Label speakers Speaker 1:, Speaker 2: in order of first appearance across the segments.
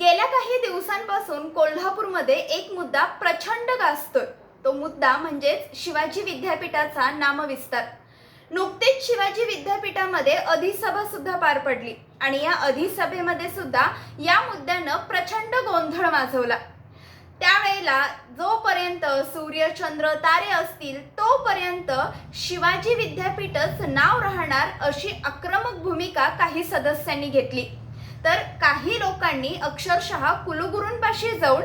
Speaker 1: गेल्या काही दिवसांपासून कोल्हापूरमध्ये एक मुद्दा प्रचंड गाजतोय. तो मुद्दा म्हणजेच शिवाजी विद्यापीठाचा नामविस्तार. नुकतीच शिवाजी विद्यापीठामध्ये अधिसभा सुद्धा पार पडली आणि या अधिसभेमध्ये सुद्धा या मुद्द्यानं प्रचंड गोंधळ माजवला. त्यावेळेला जोपर्यंत सूर्य चंद्र तारे असतील तोपर्यंत शिवाजी विद्यापीठच नाव राहणार अशी आक्रमक भूमिका काही सदस्यांनी घेतली. तर काही लोकांनी अक्षरशः कुलगुरूंपाशी जाऊन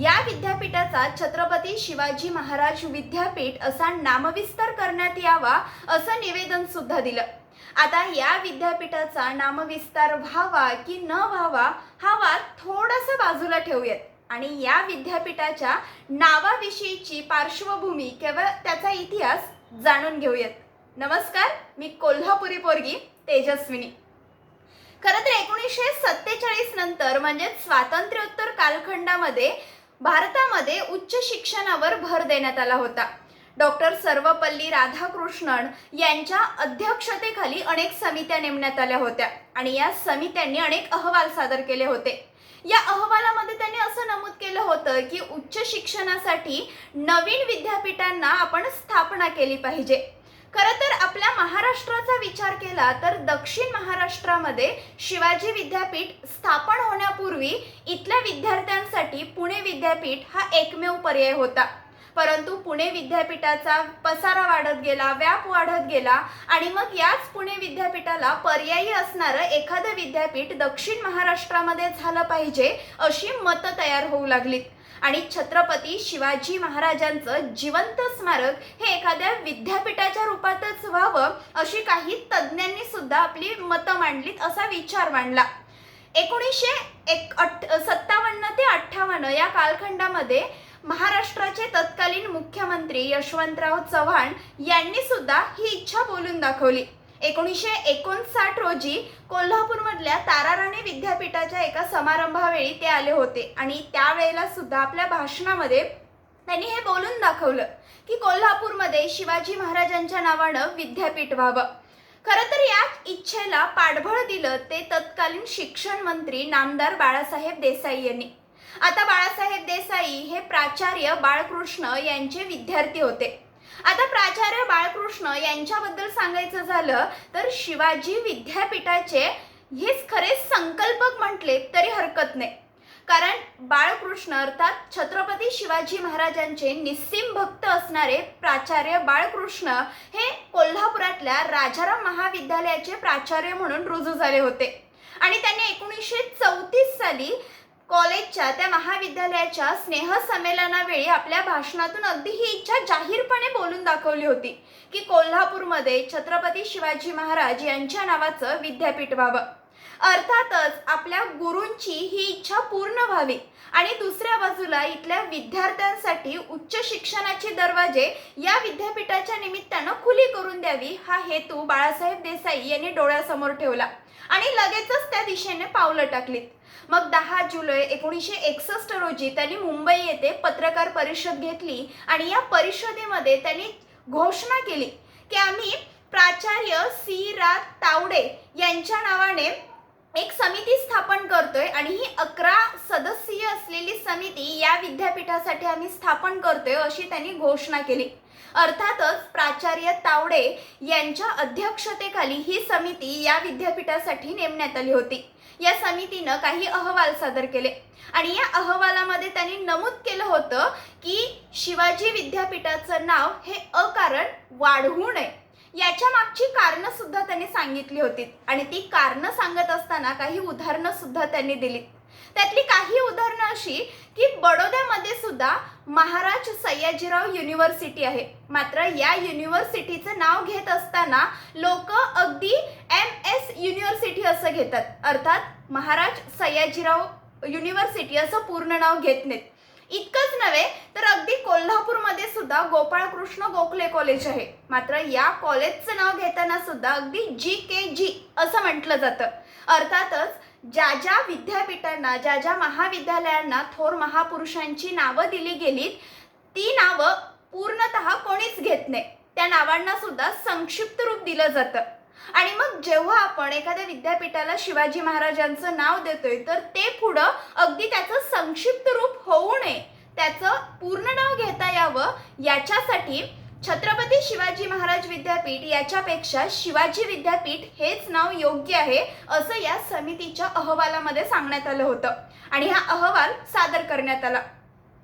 Speaker 1: या विद्यापीठाचा छत्रपती शिवाजी महाराज विद्यापीठ असा नामविस्तार करण्यात यावा असं निवेदन सुद्धा दिलं. आता या विद्यापीठाचा नामविस्तार व्हावा की न व्हावा हा वाद थोडासा बाजूला ठेवूयात. आणि या विद्यापीठाच्या नावाविषयीची पार्श्वभूमी केवळ त्याचा इतिहास जाणून घेऊयात. नमस्कार मी कोल्हापुरी पोरगी तेजस्विनी. खरं तर एकोणीसशे सत्तेचाळीस नंतर म्हणजे स्वातंत्र्योत्तर कालखंडामध्ये भारतामध्ये उच्च शिक्षणावर भर देण्यात आला होता. डॉक्टर सर्वपल्ली राधाकृष्णन यांच्या अध्यक्षतेखाली अनेक समित्या नेमण्यात आल्या होत्या आणि या समित्यांनी अनेक अहवाल सादर केले होते. या अहवालामध्ये त्यांनी असं नमूद केलं होतं की उच्च शिक्षणासाठी नवीन विद्यापीठांना आपण स्थापना केली पाहिजे. खरं तर आपल्या महाराष्ट्राचा विचार केला तर दक्षिण महाराष्ट्रामध्ये शिवाजी विद्यापीठ स्थापन होण्यापूर्वी इथल्या विद्यार्थ्यांसाठी पुणे विद्यापीठ हा एकमेव पर्याय होता. परंतु पुणे विद्यापीठाचा पसारा वाढत गेला व्याप वाढत गेला आणि मग याच पुणे विद्यापीठाला पर्यायी असणारं एखादं विद्यापीठ दक्षिण महाराष्ट्रामध्ये झालं पाहिजे अशी मतं तयार होऊ लागलीत. आणि छत्रपती शिवाजी महाराजांचं जिवंत स्मारक हे एखाद्या विद्यापीठाच्या रूपातच व्हावं अशी काही तज्ज्ञांनी सुद्धा आपली मतं मांडलीत असा विचार मांडला. एकोणीसशे एक अठ सत्तावन्न ते अठ्ठावन्न या कालखंडामध्ये महाराष्ट्राचे तत्कालीन मुख्यमंत्री यशवंतराव चव्हाण यांनी सुद्धा ही इच्छा बोलून दाखवली. एकोणीसशे एकोणसाठ रोजी कोल्हापूरमधल्या ताराराणी विद्यापीठाच्या एका समारंभावेळी ते आले होते. आणि त्यावेळेला सुद्धा आपल्या भाषणामध्ये त्यांनी हे बोलून दाखवलं की कोल्हापूरमध्ये शिवाजी महाराजांच्या नावानं विद्यापीठ व्हावं. खरं तर या इच्छेला पाठबळ दिलं ते तत्कालीन शिक्षण मंत्री नामदार बाळासाहेब देसाई यांनी. आता बाळासाहेब देसाई हे प्राचार्य बाळकृष्ण यांचे विद्यार्थी होते. आता प्राचार्य कृष्ण यांच्याबद्दल सांगायचं झालं तर शिवाजी विद्यापीठाचे हेच खरे संकल्पक म्हटले तरी हरकत नाही. कारण बाळकृष्ण अर्थात छत्रपती शिवाजी महाराजांचे निस्सीम भक्त असणारे प्राचार्य बाळकृष्ण हे कोल्हापुरातल्या राजाराम महाविद्यालयाचे प्राचार्य म्हणून रुजू झाले होते. आणि त्यांनी एकोणीसशे चौतीस साली कॉलेजच्या त्या महाविद्यालयाच्या स्नेहसंमेलनावेळी आपल्या भाषणातून अगदी ही इच्छा जाहीरपणे बोलून दाखवली होती की कोल्हापूरमध्ये छत्रपती शिवाजी महाराज यांच्या नावाचं विद्यापीठ व्हावं. अर्थातच आपल्या गुरूंची ही इच्छा पूर्ण व्हावी आणि दुसऱ्या बाजूला इथल्या विद्यार्थ्यांसाठी उच्च शिक्षणाचे दरवाजे या विद्यापीठाच्या निमित्तानं खुली करून द्यावी हा हेतू बाळासाहेब देसाई यांनी डोळ्यासमोर ठेवला. आणि लगेचच त्या दिशेने पावलं टाकलीत मग दहा जुलै एकोणीसशे एकसष्ट रोजी त्यांनी मुंबई येथे पत्रकार परिषद घेतली आणि या परिषदेमध्ये त्यांनी घोषणा केली की आम्ही प्राचार्य सी रा तावडे यांच्या नावाने एक समिती स्थापन करतोय आणि ही अकरा सदस्यीय असलेली समिती या विद्यापीठासाठी आम्ही स्थापन करतोय अशी त्यांनी घोषणा केली. अर्थातच प्राचार्य तावडे यांच्या अध्यक्षतेखाली ही समिती या विद्यापीठासाठी नेमण्यात आली होती. या समितीनं काही अहवाल सादर केले. आणि या अहवालामध्ये त्यांनी नमूद केलं होतं की शिवाजी विद्यापीठाचं नाव हे अकारण वाढवू नये. याच्या मागची कारणं सुद्धा त्यांनी सांगितली होती. आणि ती कारणं सांगत असताना काही उदाहरणं सुद्धा त्यांनी दिली त्यातली काही उदाहरणं अशी की बडोद्यामध्ये सुद्धा महाराज सयाजीराव युनिव्हर्सिटी आहे. मात्र या युनिव्हर्सिटीचं नाव घेत असताना लोक अगदी एम एस युनिव्हर्सिटी असं घेतात. अर्थात महाराज सयाजीराव युनिव्हर्सिटी असं पूर्ण नाव घेत नाहीत. इतकंच नव्हे तर अगदी कोल्हापूरमध्ये सुद्धा गोपाळकृष्ण गोखले कॉलेज आहे. मात्र या कॉलेजचं नाव घेताना सुद्धा अगदी जी के जी असं म्हटलं जातं. अर्थातच ज्या ज्या विद्यापीठांना ज्या ज्या महाविद्यालयांना थोर महापुरुषांची नावं दिली गेलीत ती नावं पूर्णतः कोणीच घेत नाही. त्या नावांना सुद्धा संक्षिप्त रूप दिलं जातं. आणि मग जेव्हा आपण एखाद्या विद्यापीठाला शिवाजी महाराजांचं नाव देतोय तर ते पुढं अगदी संक्षिप्त रूप होऊ नये. त्याचं पूर्ण नाव घेता यावं. याच्यासाठी छत्रपती शिवाजी महाराज विद्यापीठ याच्यापेक्षा शिवाजी विद्यापीठ हेच नाव योग्य आहे असं या समितीच्या अहवालामध्ये सांगण्यात आलं होतं. आणि हा अहवाल सादर करण्यात आला.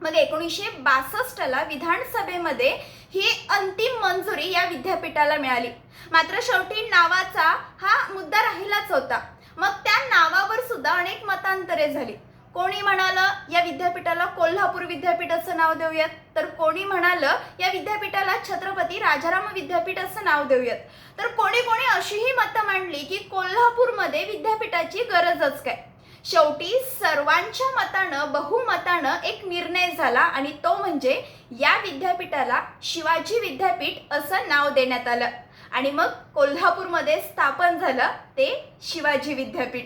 Speaker 1: मग एकोणीसशे बासष्टला विधानसभेमध्ये ही अंतिम मंजुरी या विद्यापीठाला मिळाली. मात्र शेवटी नावाचा हा मुद्दा राहिलाच होता. मग त्या नावावर सुद्धा अनेक मतांतरे झाली. कोणी म्हणालं या विद्यापीठाला कोल्हापूर विद्यापीठ असं नाव देऊयात? तर कोणी म्हणालं या विद्यापीठाला छत्रपती राजाराम विद्यापीठ असं नाव देऊयात? तर कोणी कोणी अशीही मतं मांडली की कोल्हापूरमध्ये विद्यापीठाची गरजच काय? शेवटी सर्वांच्या मतानं बहुमतानं एक निर्णय झाला आणि तो म्हणजे या विद्यापीठाला शिवाजी विद्यापीठ असं नाव देण्यात आलं. आणि मग कोल्हापूरमध्ये स्थापन झालं ते शिवाजी विद्यापीठ.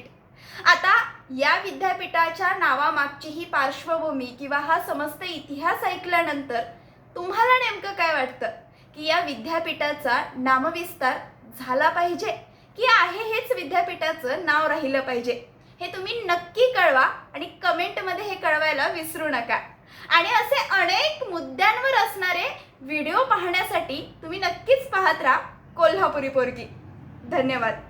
Speaker 1: आता या विद्यापीठाच्या नावामागची ही पार्श्वभूमी किंवा हा समस्त इतिहास ऐकल्यानंतर तुम्हाला नेमकं काय वाटतं? की या विद्यापीठाचा नामविस्तार झाला पाहिजे? की आहे हेच विद्यापीठाचं नाव राहिलं पाहिजे? हे तुम्ही नक्की कळवा आणि कमेंटमध्ये हे कळवायला विसरू नका. आणि असे अनेक मुद्द्यांवर असणारे व्हिडिओ पाहण्यासाठी तुम्ही नक्कीच पाहत राहा कोल्हापुरी पोरगी. धन्यवाद.